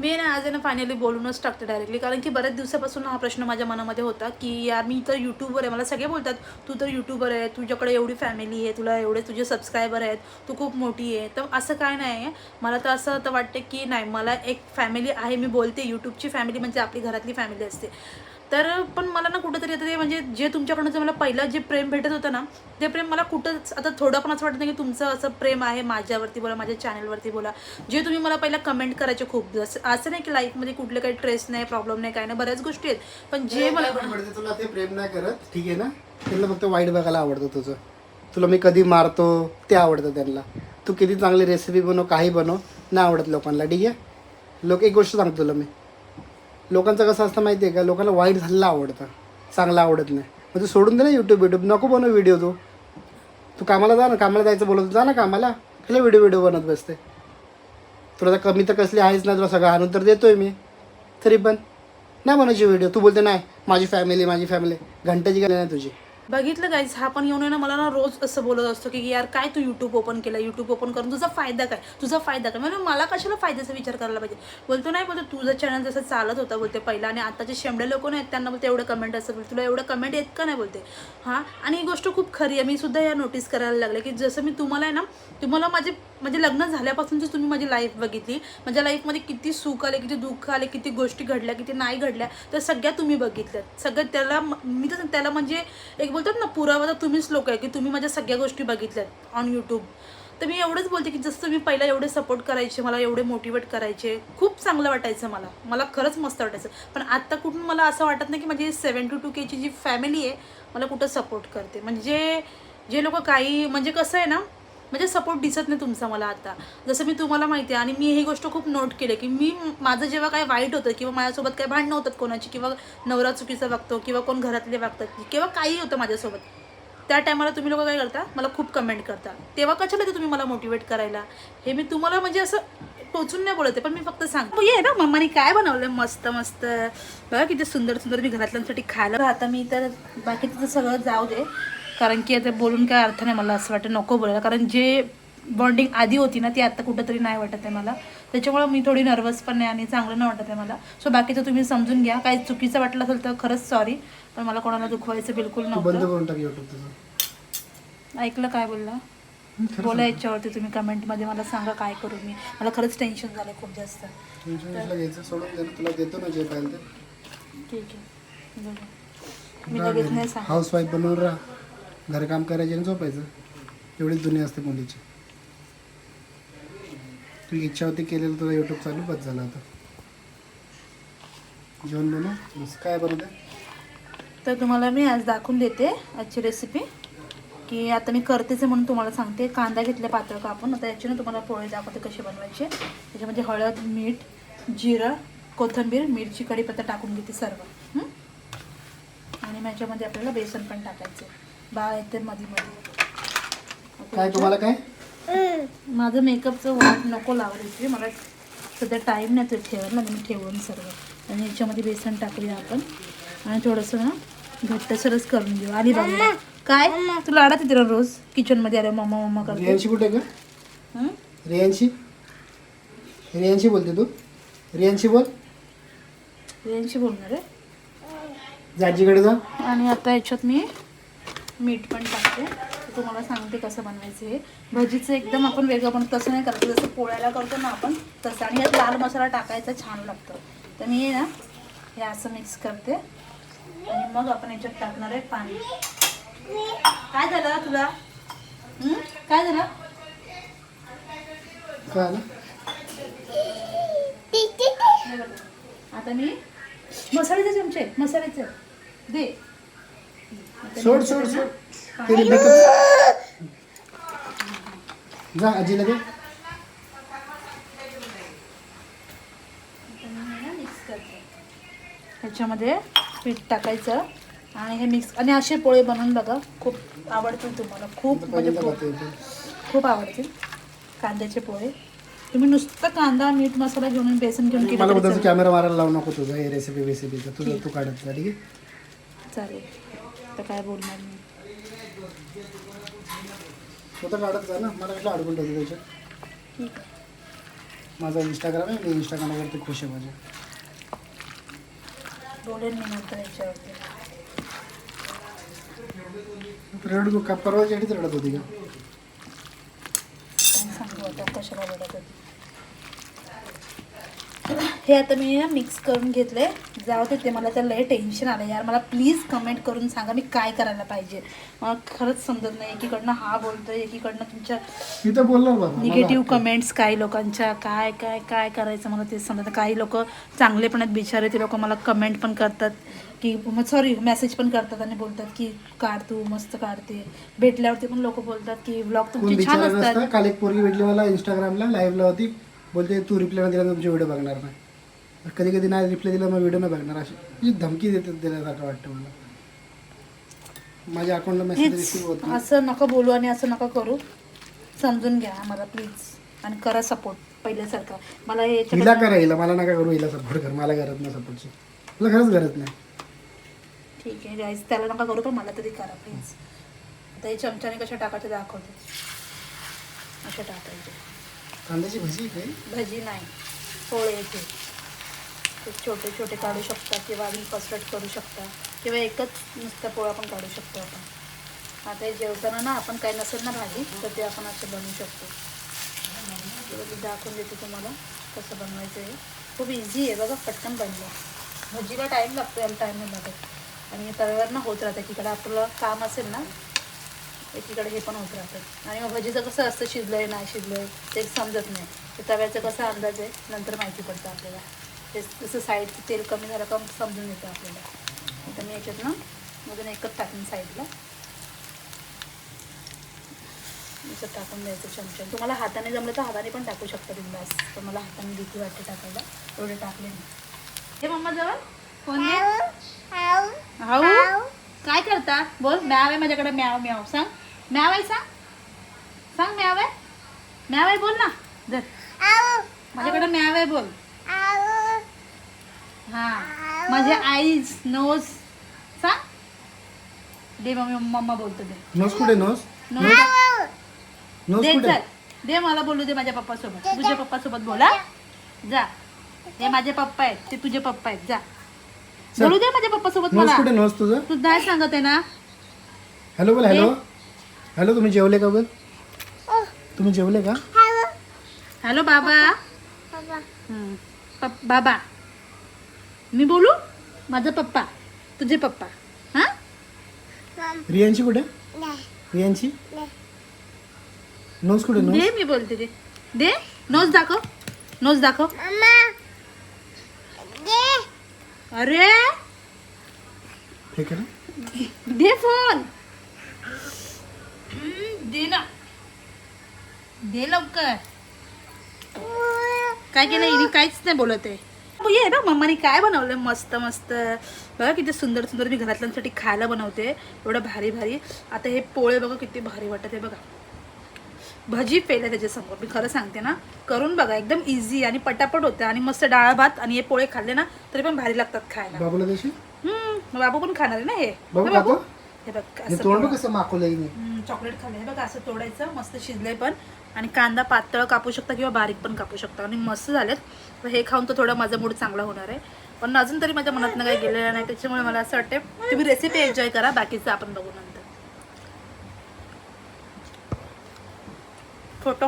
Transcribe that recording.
मी ना आज ना फायनली बोलूनच टाकते डायरेक्टली कारण की बऱ्याच दिवसापासून हा प्रश्न माझ्या मनामध्ये होता की यार मी तर यूट्यूबवर आहे. मला सगळे बोलतात तू तर यूट्यूबर आहे. तुझ्याकडे एवढी फॅमिली आहे. तुला एवढे तुझे सबस्क्रायबर आहेत. तू खूप मोठी आहे. तर असं काय नाही. आहे मला तर असं तर वाटतं की नाही मला एक फॅमिली आहे. मी बोलते यूट्यूबची फॅमिली म्हणजे आपली घरातली फॅमिली असते. तर पण मला ना कुठंतरी आता ते म्हणजे जे तुमच्याकडनं जे मला पहिलं जे प्रेम भेटत होतं ना ते प्रेम मला कुठंच आता थोडं पण असं वाटत नाही की तुमचं असं प्रेम आहे माझ्यावरती बोला माझ्या चॅनलवरती बोला. जे तुम्ही मला पहिला कमेंट करायचे खूप जसं असं नाही की लाईफमध्ये कुठले काही स्ट्रेस नाही प्रॉब्लेम नाही काय नाही बऱ्याच गोष्टी आहेत. पण जे मला तुला ते प्रेम नाही करत ठीक आहे ना? त्यांना फक्त वाईट बघायला आवडतं तुझं. तुला मी कधी मारतो ते आवडतं त्यांना. तू किती चांगली रेसिपी बनव काही बनव नाही आवडत लोकांना ठीक आहे? लोक एक गोष्ट सांगतो तुला मी. लोकांचं कसं असतं माहिती आहे का? लोकांना वाईट झालेलं आवडतं. चांगलं आवडत नाही. मग तू सोडून दे ना यूट्यूब यूट्यूब नको बनव व्हिडिओ तू. तू कामाला जा ना कामाला जायचं बोलत जा ना कामाला. काय व्हिडिओ व्हिडिओ बनत बसते? तुला तर कमी तर कसली आहेच ना तुला सगळं आणून तर आहे मी. तरी पण. नाही बनायची व्हिडिओ तू बोलते नाही माझी फॅमिली माझी फॅमिली घंट्याची काय नाही तुझी. बघितलं गाईज हा पण येऊन ना मला ना रोज असं बोलत असतो की यार काय तू यूट्यूब ओपन केला यूट्यूब ओपन करून तुझा फायदा काय? तुझा फायदा काय? म्हणजे मला कशाला फायद्याचा विचार करायला पाहिजे? बोलतो नाही बोलतो तुझं चॅनल जसं चालत होतं बोलते पहिला. आणि आताचे शेंबडे लोक आहेत त्यांना बोलते एवढं कमेंट असं बोलते तुला एवढं कमेंट येत का नाही? बोलते. हां? आणि ही गोष्ट खूप खरी आहे. मी सुद्धा या नोटीस करायला लागले की जसं मी तुम्हाला आहे ना तुम्हाला माझे म्हणजे लग्न झाल्यापासूनची तुम्ही माझी लाईफ बघितली. माझ्या लाईफमध्ये किती सुख आले किती दुःख आले किती गोष्टी घडल्या किती नाही घडल्या तर सगळ्या तुम्ही बघितल्या सगळ्या त्याला मी तर त्याला म्हणजे एक बोलतात ना पुरावा तर तुम्हीच लोक आहे की तुम्ही माझ्या सगळ्या गोष्टी बघितल्यात ऑन यूट्यूब तर मी एवढंच बोलते की जसं तुम्ही पहिला एवढे सपोर्ट करायचे मला एवढे मोटिवेट करायचे खूप चांगलं वाटायचं मला. मला खरंच मस्त वाटायचं. पण आत्ता कुठून मला असं वाटत नाही की माझी सेवन्टी टू केची जी फॅमिली आहे मला कुठं सपोर्ट करते. म्हणजे जे लोक काही म्हणजे कसं आहे ना म्हणजे सपोर्ट दिसत नाही तुमचा मला आता. जसं मी तुम्हाला माहिती आहे आणि मी ही गोष्ट खूप नोट केली की मी माझं जेव्हा काय वाईट होतं किंवा माझ्यासोबत काही भांडणं होतात कोणाची किंवा नवरा चुकीचा वागतो किंवा कोण घरातले वागतात किंवा काही होतं माझ्यासोबत त्या टायमाला तुम्ही लोक काय करता? मला खूप कमेंट करता. तेव्हा कशाला ते तुम्ही मला मोटिवेट करायला? हे मी तुम्हाला म्हणजे असं टोचून नाही बोलते पण मी फक्त सांग ये ना मम्माने काय बनवलं मस्त मस्त. बघा किती सुंदर सुंदर मी घरातल्यांसाठी खायला. आता मी तर बाकी तिथं सगळं जाऊ दे. कारण की आता बोलून काय अर्थ नाही मला असं वाटतं. नको बोलायला. कारण जे बॉन्डिंग आधी होती ना ती आता कुठंतरी नाही वाटत आहे मला. त्याच्यामुळे मी थोडी नर्वस पण नाही आणि चांगलं नाही वाटत आहे मला. सो बाकीचं तुम्ही समजून घ्या. काही चुकीचं वाटलं असेल तर खरंच सॉरी पण मला कोणाला दुखवायचं बिलकुल नव्हतं. ऐकलं काय बोलला? बोला याच्यावरती तुम्ही कमेंटमध्ये मला सांगा काय करू मी. मला खरंच टेन्शन झालं खूप जास्त. ठीक आहे. मी लगेच नाही सांग हाऊस वाईफ बनवून राहा. घरकाम करायचे आणि झोपायचं. एवढीच दुनिया असते मुलीची. तू इच्छा होती केलेलं तुला यूट्यूब चालू बस झालं आता. जेवण बनव. काय बनवते तर तुम्हाला मी आज दाखवून देते आजची रेसिपी की आता मी करतेच म्हणून तुम्हाला सांगते. कांदा घेतला पातळ कापून. आता याची ना तुम्हाला पोळे दाखवते कसे बनवायचे. त्याच्यामध्ये हळद मीठ जिरं कोथिंबीर मिरची कढीपत्ता टाकून घेते सर्व. आणि मग याच्यामध्ये आपल्याला बेसन पण टाकायचं बाळ येते मध्ये मध्ये काय तुम्हाला काय? माझं मेकअपचं वाट नको लावायची मला सध्या टाईम नाही तो ठेवायला मी ठेवून सर्व. आणि याच्यामध्ये बेसन टाकूया आपण. आणि थोडंसं ना घट्टसरच करून घेऊ. आली बघा काय? तू लाडत येते रोज? किचनमध्ये आले मम्मा मम्मा करते. रियांशी कुठे का हं? रियांशी? रियांशी बोलते तू? रियांशी बोल. यांशी बोलणार आहे. जाजीकडे जा. आणि आता याच्यात मी मीठ पण टाकते. तर तुम्हाला सांगते कसं बनवायचं हे. भजीचं एकदम आपण वेगळं पण तसं नाही करायचं. जसं पोळ्याला करतो ना आपण तसं. आणि यात लाल मसाला टाकायचा छान लागतं. तर मी हे ना हे असं मिक्स करते. आणि मग आपण याच्यात टाकणार आहे पाणी. काय झालं तुला? काय झालं. आता मी मसाल्याचे चमचे मसाल्याचे. दे. सोड सोड सोड. ना? तेरी मेकअप जा आजीला दे मिक्स करते. ह्याच्यामध्ये पीठ टाकायचं आणि हे मिक्स आणि असे पोळे बनवून बघा खूप आवडतील तुम्हाला. खूप म्हणजे खूप. खूप आवडतील कांद्याचे पोळे. तुम्ही नुसतं कांदा मीठ मसाला घेऊन बेसन घेऊन मला. कॅमेरा मारायला लावू नको तुझं हे रेसिपी बेसिपीचं. तुझं तू काढत जा ठीक आहे? चालेल. तर काय बोलणार मी? स्वतः काढत जा ना. मला कसं अडकून ठेवतो त्याच्यात? ठीक आहे. माझा इंस्टाग्राम आहे. मी इंस्टाग्रामवरती खुश आहे माझ्या बोलेन मी नंतर याच्यावरती. रडू का परवाच्या आधीच रडत होती का? काय सांगू आता? कशाला रडत होती? हे आता मी ना मिक्स करून घेतले जाऊ दे ते मला तर लय टेन्शन आलं यार. मला प्लीज कमेंट करून सांगा मी काय करायला पाहिजे. मला खरंच समजत नाही. एकीकडनं हा बोलतोय एकीकडनं तुमच्या निगेटिव्ह कमेंट्स काही लोकांच्या काय काय काय करायचं मला तेच समजत. काही लोक चांगले पण आहेत बिचारे. ते लोक मला कमेंट पण करतात की सॉरी मेसेज पण करतात आणि बोलतात की काढ तू मस्त काढते. भेटल्यावरती पण लोक बोलतात की ब्लॉग तुमचे छान असतात. काल एक पोरगी भेटली मला इंस्टाग्रामला लाईव्हला होती. बोलते तू रिप्लाय दिला तुमचे व्हिडिओ बघणार नाही. कधी कधी नाही रिप्लाय दिला मग व्हिडिओ नाही बघणार अशी. म्हणजे धमकी देतात दिल्यासारखं वाटतं मला. माझ्या अकाउंटला मेसेज रिसीव्ह होत नाही. असं नका बोलू आणि असं नका करू. समजून घ्या मला प्लीज आणि करा सपोर्ट पहिल्यासारखा. मला हे हिला करा हिला. मला नका करू हिला सपोर्ट कर. मला गरज नाही सपोर्टची मला खरंच गरज नाही. ठीक आहे गाईज त्याला नका करू पण मला तरी करा प्लीज आता हे चमच्याने कशा टाकायचे दाखवते. अशा टाकायचे. कांद्याची भजी आहे काय? भजी नाही. पोळे येते ते छोटे छोटे काढू शकता किंवा आम्ही कस्टर्ड करू शकता किंवा एकच नुसता पोळा पण काढू शकतो आपण. आता हे जेवताना ना आपण काही नसेल ना भाजी तर ते आपण असं बनवू शकतो. मी दाखवून देते तुम्हाला कसं बनवायचं आहे खूप इझी आहे बघा पटकन बनलं. भजीला टाईम लागतो याला टाईम लागत. आणि तव्यावर ना होत राहतं एकीकडे आपलं काम असेल ना एकीकडे हे पण होत राहतं. आणि मग भजीचं कसं असतं शिजलं आहे नाही शिजलं आहे ते समजत नाही. तव्याचं कसं अंदाज आहे नंतर माहिती पडतं आपल्याला. ते जसं साईडचं तेल कमी झालं का समजून येतं आपल्याला. आता मी याच्यात ना अजून एकच टाकून साईडला. असं टाकून द्यायचं चमचा. तुम्हाला हाताने जमलं तर हाताने पण टाकू शकता बिंदास पण मला हाताने भीती वाटते टाकायला. एवढे टाकले नाही हे मम्मा जवळ? हाऊ. काय करता बोल. म्याव आहे माझ्याकडे. म्याव म्याव. सांग. म्याव आहे सांग. सांग म्याव आहे. म्याव आहे बोल ना. जर माझ्याकडे म्याव आहे बोल. हा. माझे आईज नोज सांग दे मम्मी मम्मा बोलतो दे. नोस कुठे नोस? Nose nose? दे कुठे? चल. दे मला बोलू दे माझ्या पप्पा सोबत तुझ्या पप्पा सोबत बोला. जा. हे माझे पप्पा आहेत. ते तुझे पप्पा आहेत. जा. चल. बोलू दे माझ्या पप्पा सोबत नोस मला. कुठे नोस तुझं? तू नाही सांगत आहे ना. हॅलो बोल हॅलो. हॅलो तुम्ही जेवले का बोल? तुम्ही जेवले का? हॅलो बाबा. हं. पप- बाबा. मी बोलू? माझा पप्पा. तुझे पप्पा. हा? रियांची कुठे? रियांची नोस कुठे दे मी बोलते दे. दे. नोज दाखव. नोज दाखव. अरे! हे दे फोन. हं, दे ना. दे लवकर. काय केलं हिने काहीच नाही बोलत आहे. ये बघ मम्माने काय बनवलं मस्त मस्त. बघा किती सुंदर सुंदर मी घरातल्यांसाठी खायला बनवते. एवढं भारी भारी. आता हे पोळे बघा किती भारी वाटत आहे बघा. भजी फेल आहे त्याच्यासमोर मी खरं सांगते ना. करून बघा एकदम इझी आणि पटापट होतं. आणि मस्त डाळ भात आणि हे पोळे खाल्ले ना तरी पण भारी लागतात खायला. बाबू पण खाणार आहे ना हे? बाबू हे बघ तोंड कसं. हम्म, चॉकलेट खाल्लं हे बघ असं तोडायचं मस्त शिजलंय पण. आणि कांदा पातळ कापू शकता किंवा बारीक पण कापू शकता. आणि मस्त झालेत. तर हे खाऊन तर थोडा माझा मूड चांगला होणार आहे. पण अजून तरी माझ्या मनातनं काही गेलेलं नाही. त्याच्यामुळे मला असं वाटतं तुम्ही रेसिपी एन्जॉय करा. बाकीचं आपण बघू नंतर. फोटो.